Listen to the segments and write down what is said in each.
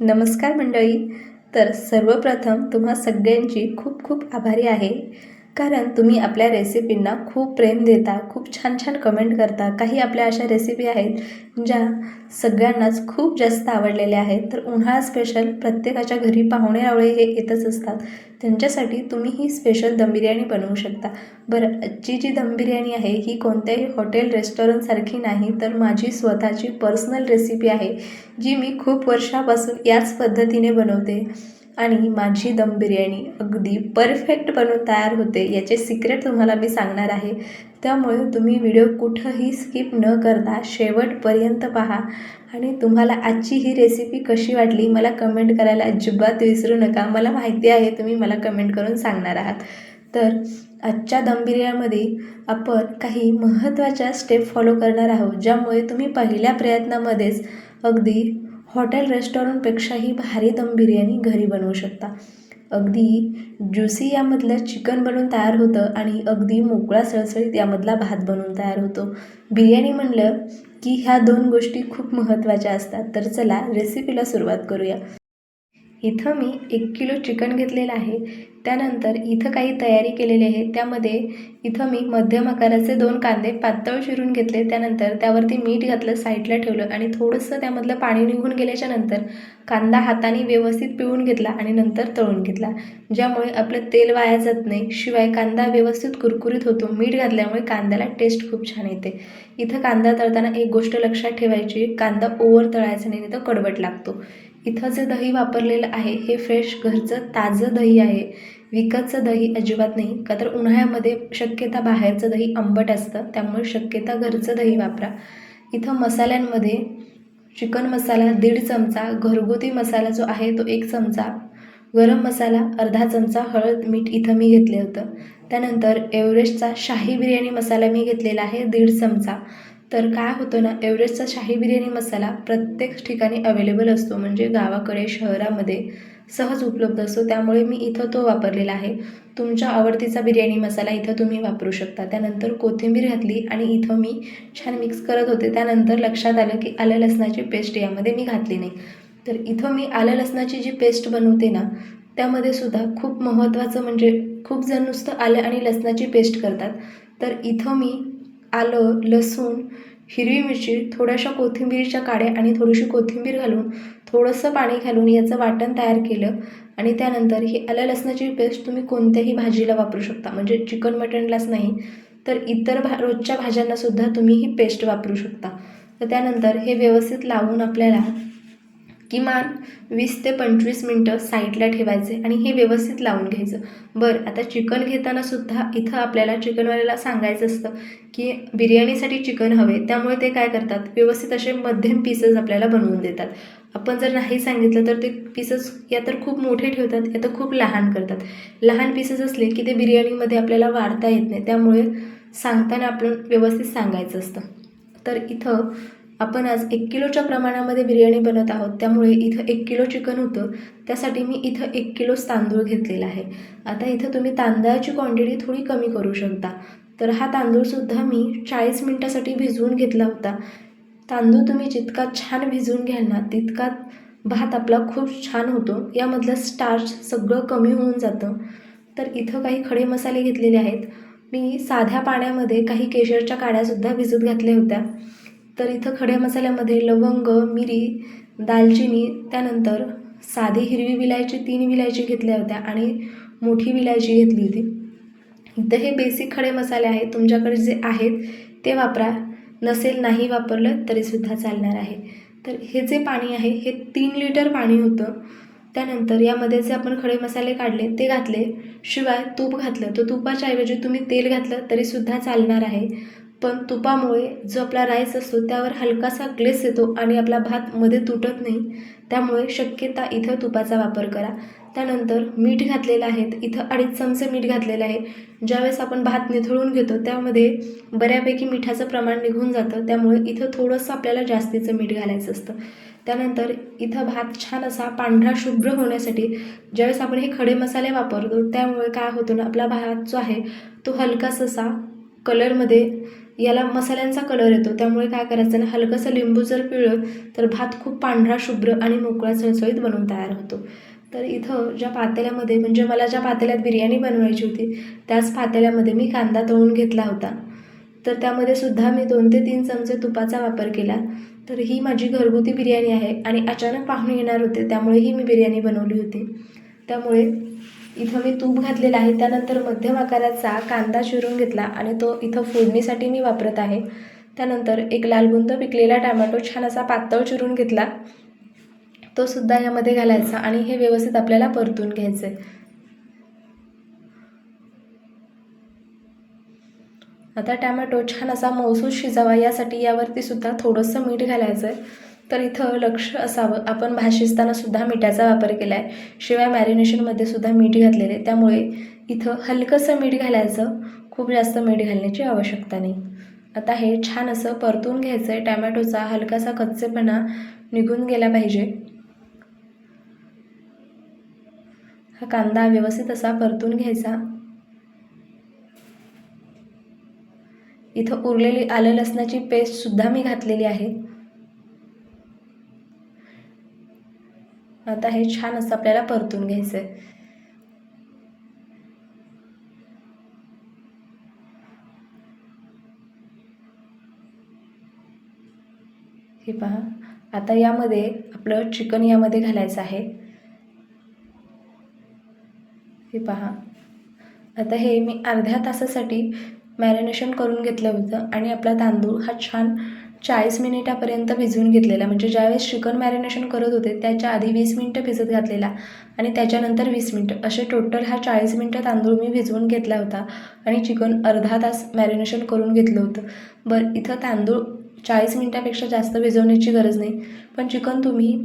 नमस्कार मंडळी. तर सर्वप्रथम तुम्हा सगळ्यांची खूप खूप आभारी आहे. कारण तुम्ही आपल्या रेसिपींना खूप प्रेम देता खूप छान छान कमेंट करता. काही आपल्या अशा रेसिपी आहेत ज्या सगळ्यांनाच खूप जास्त आवडलेल्या आहेत. तर उन्हाळा स्पेशल प्रत्येकाच्या घरी पाहुणे आवळे हे येतच असतात. त्यांच्यासाठी तुम्ही ही स्पेशल दम बिर्याणी बनवू शकता. बरं आजची जी दम बिर्याणी आहे ही कोणत्याही हॉटेल रेस्टॉरंटसारखी नाही तर माझी स्वतःची पर्सनल रेसिपी आहे जी मी खूप वर्षापासून याच पद्धतीने बनवते. आणि माझी दम बिर्याणी अगदी परफेक्ट बनवून तयार होते याचे सिक्रेट तुम्हाला मी सांगणार आहे. त्यामुळे तुम्ही व्हिडिओ कुठंही स्किप न करता शेवटपर्यंत पहा. आणि तुम्हाला आजची ही रेसिपी कशी वाटली मला कमेंट करायला अजिबात विसरू नका. मला माहिती आहे तुम्ही मला कमेंट करून सांगणार आहात. तर आजच्या दम बिर्याणीमध्ये आपण काही महत्त्वाच्या स्टेप फॉलो करणार आहोत ज्यामुळे तुम्ही पहिल्या प्रयत्नामध्येच अगदी हॉटेल रेस्टॉरंटपेक्षाही भारी दम बिर्याणी घरी बनवू शकता. अगदी ज्युसी यामधलं चिकन बनवून तयार होतं आणि अगदी मोकळा सळसळीत यामधला भात बनवून तयार होतो. बिर्याणी म्हणलं की ह्या दोन गोष्टी खूप महत्त्वाच्या असतात. तर चला रेसिपीला सुरुवात करूया. इथं मी एक किलो चिकन घेतलेलं आहे. त्यानंतर इथं काही तयारी केलेली आहे. त्यामध्ये इथं मी मध्यम आकाराचे दोन कांदे पातळ चिरून घेतले. त्यानंतर त्यावरती मीठ घातलं साईडला ठेवलं आणि थोडंसं त्यामधलं पाणी निघून गेल्याच्यानंतर कांदा हाताने व्यवस्थित पिळून घेतला आणि नंतर तळून घेतला. ज्यामुळे आपलं तेल वाया जात नाही. शिवाय कांदा व्यवस्थित कुरकुरीत होतो. मीठ घातल्यामुळे कांद्याला टेस्ट खूप छान येते. इथं कांदा तळताना एक गोष्ट लक्षात ठेवायची. कांदा ओव्हर तळायचा नाही तर कडवट लागतो. इथं जे दही वापरलेलं आहे हे फ्रेश घरचं ताजं दही आहे. विकतचं दही अजिबात नाही. का तर उन्हाळ्यामध्ये शक्यता बाहेरचं दही आंबट असतं त्यामुळे शक्यता घरचं दही वापरा. इथं मसाल्यांमध्ये चिकन मसाला दीड चमचा घरगुती मसाला जो आहे तो एक चमचा गरम मसाला अर्धा चमचा हळद मीठ इथं मी घेतलं होतं. त्यानंतर एव्हरेस्टचा शाही बिर्याणी मसाला मी घेतलेला आहे दीड चमचा. तर काय होतं ना एव्हरेस्टचा शाही बिर्याणी मसाला प्रत्येक ठिकाणी अवेलेबल असतो. म्हणजे गावाकडे शहरामध्ये सहज उपलब्ध असतो. त्यामुळे मी इथं तो वापरलेला आहे. तुमच्या आवडतीचा बिर्याणी मसाला इथं तुम्ही वापरू शकता. त्यानंतर कोथिंबीर घातली आणि इथं मी छान मिक्स करत होते. त्यानंतर लक्षात आलं की आलं लसणाची पेस्ट यामध्ये मी घातली नाही. तर इथं मी आलं लसणाची जी पेस्ट बनवते ना त्यामध्ये सुद्धा खूप महत्त्वाचं म्हणजे खूप जण नुसतं आलं आणि लसणाची पेस्ट करतात. तर इथं मी आलं लसूण हिरवी मिरची थोड्याशा कोथिंबीरच्या काड्या आणि थोडीशी कोथिंबीर घालून थोडंसं पाणी घालून याचं वाटण तयार केलं आणि त्यानंतर ही आलं लसणाची पेस्ट तुम्ही कोणत्याही भाजीला वापरू शकता. म्हणजे चिकन मटणलाच नाही तर इतर भा रोजच्या भाज्यांनासुद्धा तुम्ही ही पेस्ट वापरू शकता. तर त्यानंतर हे व्यवस्थित लावून आपल्याला किमान वीस ते पंचवीस मिनटं साईडला ठेवायचे आणि हे व्यवस्थित लावून घ्यायचं. बरं आता चिकन घेताना सुद्धा इथं आपल्याला चिकनवाल्याला सांगायचं असतं की बिर्याणीसाठी चिकन हवे त्यामुळे ते काय करतात? व्यवस्थित असे मध्यम पीसेस आपल्याला बनवून देतात. आपण जर नाही सांगितलं तर ते पीसेस या तर खूप मोठे ठेवतात या तर खूप लहान करतात. लहान पीसेस असले की ते बिर्याणीमध्ये आपल्याला वाढता येत नाही त्यामुळे सांगताना आपण व्यवस्थित सांगायचं असतं. तर इथं आपण आज एक किलोच्या प्रमाणामध्ये बिर्याणी बनवत आहोत. त्यामुळे इथं एक किलो चिकन होतं. त्यासाठी मी इथं एक किलोच तांदूळ घेतलेला आहे. आता इथं तुम्ही तांदळाची क्वांटिटी थोडी कमी करू शकता. तर हा तांदूळसुद्धा मी चाळीस मिनटासाठी भिजवून घेतला होता. तांदूळ तुम्ही जितका छान भिजवून घ्याल ना तितका भात आपला खूप छान होतो. यामधलं स्टार्च सगळं कमी होऊन जातं. तर इथं काही खडे मसाले घेतलेले आहेत. मी साध्या पाण्यामध्ये काही केशरच्या काड्यासुद्धा भिजत घातल्या होत्या. तर इथं खड्या मसाल्यामध्ये लवंग मिरी दालचिनी त्यानंतर साधी हिरवी विलायची तीन विलायची घेतल्या होत्या आणि मोठी विलायची घेतली होती. इथं हे बेसिक खडे मसाले आहेत. तुमच्याकडे जे आहेत ते वापरा. नसेल नाही वापरलं तरीसुद्धा चालणार आहे. तर हे जे पाणी आहे हे तीन लिटर पाणी होतं. त्यानंतर यामध्ये जे आपण खडे मसाले काढले ते घातले. शिवाय तूप घातलं. तर तुपाच्या ऐवजी तुम्ही तेल घातलं तरीसुद्धा चालणार आहे. पण तुपामुळे जो आपला राईस असतो त्यावर हलकासा ग्लेस येतो आणि आपला भात मध्ये तुटत नाही. त्यामुळे शक्यता इथं तुपाचा वापर करा. त्यानंतर मीठ घातलेलं आहे. इथं अडीच चमचे मीठ घातलेलं आहे. ज्यावेळेस आपण भात निथळून घेतो त्यामध्ये बऱ्यापैकी मिठाचं प्रमाण निघून जातं. त्यामुळे इथं थोडंसं आपल्याला जास्तीचं मीठ घालायचं असतं. त्यानंतर इथं भात छान असा पांढरा शुभ्र होण्यासाठी ज्यावेळेस आपण हे खडे मसाले वापरतो त्यामुळे काय होतं ना आपला भात जो आहे तो हलकासा असा कलरमध्ये याला मसाल्यांचा कलर येतो. त्यामुळे काय करायचं ना हलकंसं लिंबू जर पिळलं तर भात खूप पांढरा शुभ्र आणि मोकळा चळचळीत बनवून तयार होतो. तर इथं ज्या पातेल्यामध्ये म्हणजे मला ज्या पातेल्यात बिर्याणी बनवायची होती त्याच पातेल्यामध्ये मी कांदा तळून घेतला होता. तर त्यामध्ये सुद्धा मी दोन ते तीन चमचे तुपाचा वापर केला. तर ही माझी घरगुती बिर्याणी आहे आणि अचानक पाहुणे येणार होते त्यामुळे ही मी बिर्याणी बनवली होती. त्यामुळे इथं मी तूप घातलेलं आहे. त्यानंतर मध्यम आकाराचा कांदा चिरून घेतला आणि तो इथं फोडणीसाठी मी वापरत आहे. त्यानंतर एक लालबुंद पिकलेला टॅमॅटो छान असा पातळ चिरून घेतला. तो सुद्धा यामध्ये घालायचा आणि हे व्यवस्थित आपल्याला परतून घ्यायचं आहे आता टॅमॅटो छान असा मौसूद शिजावा यासाठी यावरती सुद्धा थोडंसं मीठ घालायचं आहे तर इथं लक्ष असावं. आपण भात सुद्धा मिठाचा वापर केला आहे शिवाय मॅरिनेशनमध्ये सुद्धा मीठ घातलेले. आहे त्यामुळे इथं हलकंसं मीठ घालायचं. खूप जास्त मीठ घालण्याची आवश्यकता नाही. आता हे छान असं परतून घ्यायचं आहे टॅमॅटोचा हलकासा कच्चेपणा निघून गेला पाहिजे. हा कांदा व्यवस्थित असा परतून घ्यायचा. इथं उरलेली आलं लसणाची पेस्टसुद्धा मी घातलेली आहे. आता हे छान असं आपल्याला परतून घ्यायचं आहे हे पहा आता यामध्ये आपलं चिकन यामध्ये घालायचं आहे. हे पहा आता हे मी अर्ध्या तासासाठी मॅरिनेशन करून घेतलं होतं आणि आपला तांदूळ हा छान चाळीस मिनिटापर्यंत भिजवून घेतलेला. म्हणजे ज्यावेळेस चिकन मॅरिनेशन करत होते त्याच्या आधी वीस मिनटं भिजत घातलेला आणि त्याच्यानंतर वीस मिनटं. असे टोटल हा चाळीस मिनटं तांदूळ मी भिजवून घेतला होता आणि चिकन अर्धा तास मॅरिनेशन करून घेतलं होतं. बरं इथं तांदूळ चाळीस मिनटापेक्षा जास्त भिजवण्याची गरज नाही. पण चिकन तुम्ही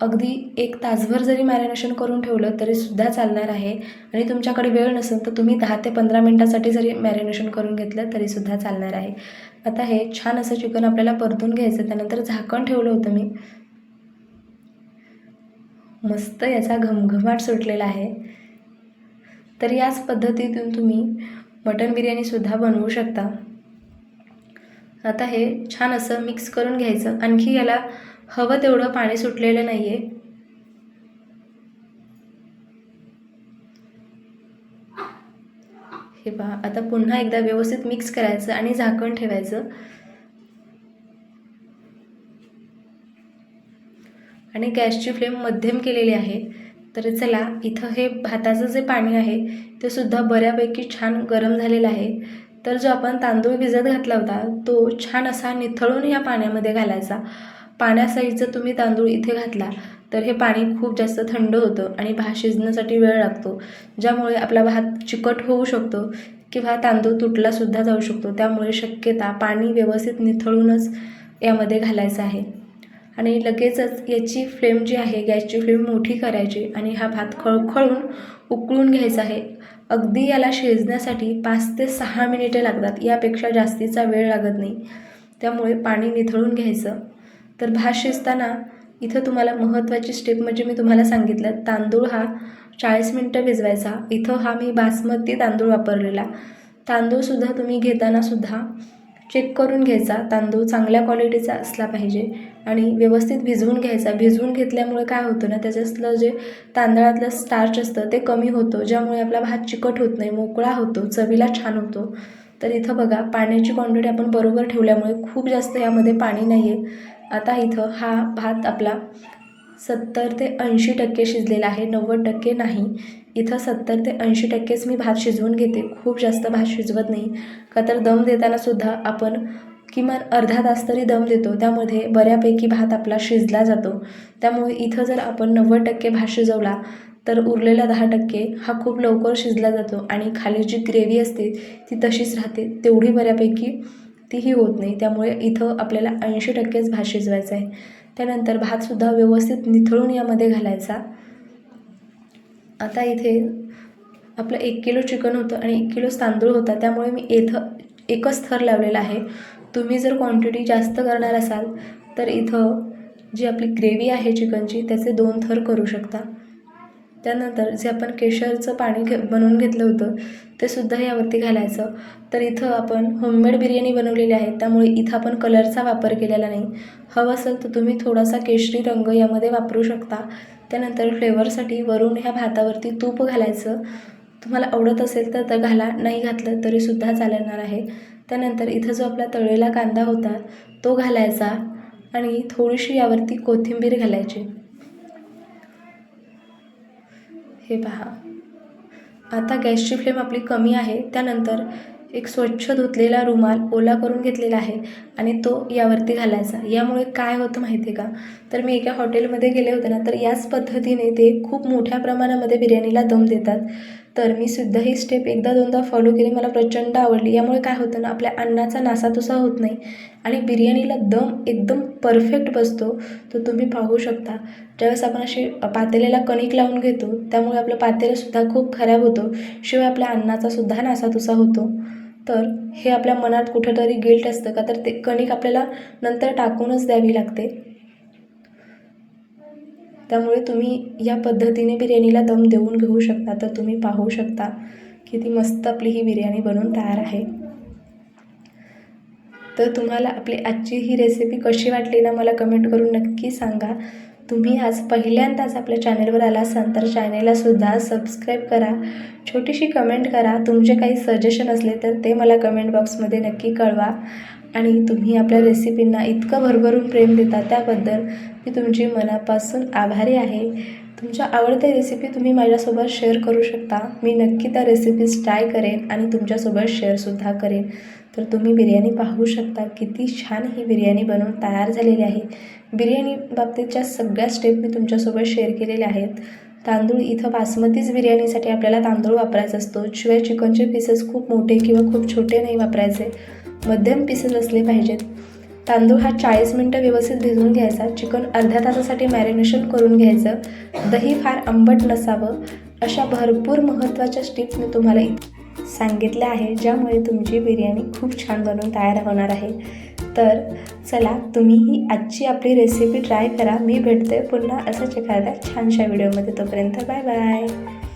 अगदी एक तासभर जरी मॅरिनेशन करून ठेवलं तरीसुद्धा चालणार आहे आणि तुमच्याकडे वेळ नसेल तर तुम्ही दहा ते पंधरा मिनटासाठी जरी मॅरिनेशन करून घेतलं तरीसुद्धा चालणार आहे. आता हे छान असं चिकन आपल्याला परतून घ्यायचं त्यानंतर झाकण ठेवलं होतं मी. मस्त याचा घमघमाट सुटलेला आहे. तर याच पद्धतीतून तुम्ही मटन बिर्याणीसुद्धा बनवू शकता. आता हे छान असं मिक्स करून घ्यायचं. आणखी याला हवं तेवढं पाणी सुटलेलं नाही आहे हे पहा आता पुन्हा एकदा व्यवस्थित मिक्स करायचं आणि झाकण ठेवायचं. आणि गॅसची फ्लेम मध्यम केलेली आहे तर चला इथं हे भाताचं जे पाणी आहे ते सुद्धा बऱ्यापैकी छान गरम झालेलं आहे. तर जो आपण तांदूळ भिजत घातला होता तो छान असा निथळून या पाण्यामध्ये घालायचा. पाण्यासाईजचं तुम्ही तांदूळ इथे घातला तर हे पाणी खूप जास्त थंड होतं आणि भात शिजण्यासाठी वेळ लागतो ज्यामुळे आपला भात चिकट होऊ शकतो किंवा तांदूळ तुटलासुद्धा जाऊ शकतो. त्यामुळे शक्यता पाणी व्यवस्थित निथळूनच यामध्ये घालायचं आहे. आणि लगेचच याची फ्लेम जी आहे गॅसची फ्लेम मोठी करायची आणि हा भात खळखळून उकळून घ्यायचा आहे. अगदी याला शिजण्यासाठी पाच ते सहा मिनिटे लागतात यापेक्षा जास्तीचा वेळ लागत नाही. त्यामुळे पाणी निथळून घ्यायचं. तर भात शिजताना इथं तुम्हाला महत्त्वाची स्टेप म्हणजे मी तुम्हाला सांगितलं तांदूळ हा चाळीस मिनटं भिजवायचा. इथं हा मी बासमती तांदूळ वापरलेला. तांदूळसुद्धा तुम्ही घेतानासुद्धा चेक करून घ्यायचा. तांदूळ चांगल्या क्वालिटीचा असला पाहिजे आणि व्यवस्थित भिजवून घ्यायचा. भिजवून घेतल्यामुळे काय होतं ना त्याच्यातलं जे तांदळातलं स्टार्च असतं ते कमी होतं ज्यामुळे आपला भात चिकट होत नाही मोकळा होतो चवीला छान होतो. तर इथं बघा पाण्याची क्वांटिटी आपण बरोबर ठेवल्यामुळे खूप जास्त यामध्ये पाणी नाही आहे आता इथं हा भात आपला सत्तर ते ऐंशी टक्के शिजलेला आहे. नव्वद टक्के नाही. इथं सत्तर ते ऐंशी टक्केच मी भात शिजवून घेते. खूप जास्त भात शिजवत नाही. का तर दम देतानासुद्धा आपण किमान अर्धा तास तरी दम देतो. त्यामध्ये बऱ्यापैकी भात आपला शिजला जातो. त्यामुळे इथं जर आपण नव्वद टक्के भात शिजवला तर उरलेला दहा टक्के हा खूप लवकर शिजला जातो आणि खाली जी ग्रेव्ही असते ती तशीच राहते. तेवढी बऱ्यापैकी तीही होत नाही. त्यामुळे इथं आपल्याला ऐंशी टक्केच भात शिजवायचा आहे. त्यानंतर भातसुद्धा व्यवस्थित निथळून यामध्ये घालायचा. आता इथे आपलं एक किलो चिकन होतं आणि एक किलो तांदूळ होता. त्यामुळे मी इथं एकच थर लावलेला आहे. तुम्ही जर क्वांटिटी जास्त करणार असाल तर इथं जी आपली ग्रेव्ही आहे चिकनची त्याचे दोन थर करू शकता. त्यानंतर जे आपण केशरचं पाणी घे बनवून घेतलं होतं ते सुद्धा यावरती घालायचं. तर इथं आपण होममेड बिर्याणी बनवलेली आहे त्यामुळे इथं आपण कलरचा वापर केलेला नाही. हवं असेल तर तुम्ही थोडासा केशरी रंग यामध्ये वापरू शकता. त्यानंतर फ्लेवरसाठी वरून ह्या भातावरती तूप घालायचं. तुम्हाला आवडत असेल तर तर घाला नाही घातलं तरीसुद्धा चालणार आहे. त्यानंतर इथं जो आपला तळलेला कांदा होता तो घालायचा आणि थोडीशी यावरती कोथिंबीर घालायची. हे पहा. आता गॅसची फ्लेम आपली कमी आहे त्यानंतर एक स्वच्छ धुतलेला रुमाल ओला करून घेतलेला आहे आणि तो यावरती घालायचा. यामुळे काय होतं माहिती आहे का? तर मी एका हॉटेलमध्ये गेले होते ना तर याच पद्धतीने ते खूप मोठ्या प्रमाणामध्ये बिर्याणीला दम देतात. तर मी सुद्धा ही स्टेप एकदा दोनदा फॉलो केली. मला प्रचंड आवडली. यामुळे काय होतं ना आपल्या अन्नाचा नासातुसा होत नाही आणि बिर्याणीला दम एकदम परफेक्ट बसतो. तो तुम्ही पाहू शकता. ज्यावेळेस आपण अशी पातेल्याला कणिक लावून घेतो त्यामुळे आपलं पातेलंसुद्धा खूप खराब होतो. शिवाय आपल्या अन्नाचासुद्धा नासातुसा होतो. तर हे आपल्या मनात कुठंतरी गिल्ट असतं का? तर ते कणिक आपल्याला नंतर टाकूनच द्यावी लागते. त्यामुळे तुम्ही या पद्धतीने बिर्याणीला दम देऊन घेऊ शकता. तर तुम्ही पाहू शकता किती मस्त आपली ही बिर्याणी बनून तयार आहे. तर तुम्हाला आपली आजची ही रेसिपी कशी वाटली ना मला कमेंट करून नक्की सांगा. तुम्ही आज पहिल्यांदाच आपल्या चॅनेलवर आला असाल तर चॅनेललासुद्धा सबस्क्राईब करा. छोटीशी कमेंट करा. तुमचे काही सजेशन असले तर ते मला कमेंट बॉक्समध्ये नक्की कळवा. आणि तुम्ही आपल्या रेसिपींना इतकं भरभरून प्रेम देता त्याबद्दल मी तुमची मनापासून आभारी आहे. तुमच्या आवडत्या रेसिपी तुम्ही माझ्यासोबत शेअर करू शकता. मी नक्की त्या रेसिपीज ट्राय करेन आणि तुमच्यासोबत शेअरसुद्धा करेन. तर तुम्ही बिर्याणी पाहू शकता किती छान ही बिर्याणी बनवून तयार झालेली आहे. बिर्याणी बाबतीतच्या सगळ्या स्टेप मी तुमच्यासोबत शेअर केलेल्या आहेत. तांदूळ इथं बासमतीच बिर्याणीसाठी आपल्याला तांदूळ वापरायचा असतो. शिवाय चिकनचे पीसेस खूप मोठे किंवा खूप छोटे नाही वापरायचे. मध्यम पीसेस असले पाहिजेत. तांदूळ हा चाळीस मिनटं व्यवस्थित भिजवून घ्यायचा. चिकन अर्ध्या तासासाठी मॅरिनेशन करून घ्यायचं. दही फार आंबट नसावं. अशा भरपूर महत्त्वाच्या स्टिप्स मी तुम्हाला सांगितलं आहे ज्यामुळे तुमची बिर्याणी खूप छान बनवून तयार होणार आहे. तर चला तुम्हीही आजची आपली रेसिपी ट्राय करा. मी भेटते पुन्हा असंच एखाद्या छानशा व्हिडिओमध्ये तोपर्यंत बाय बाय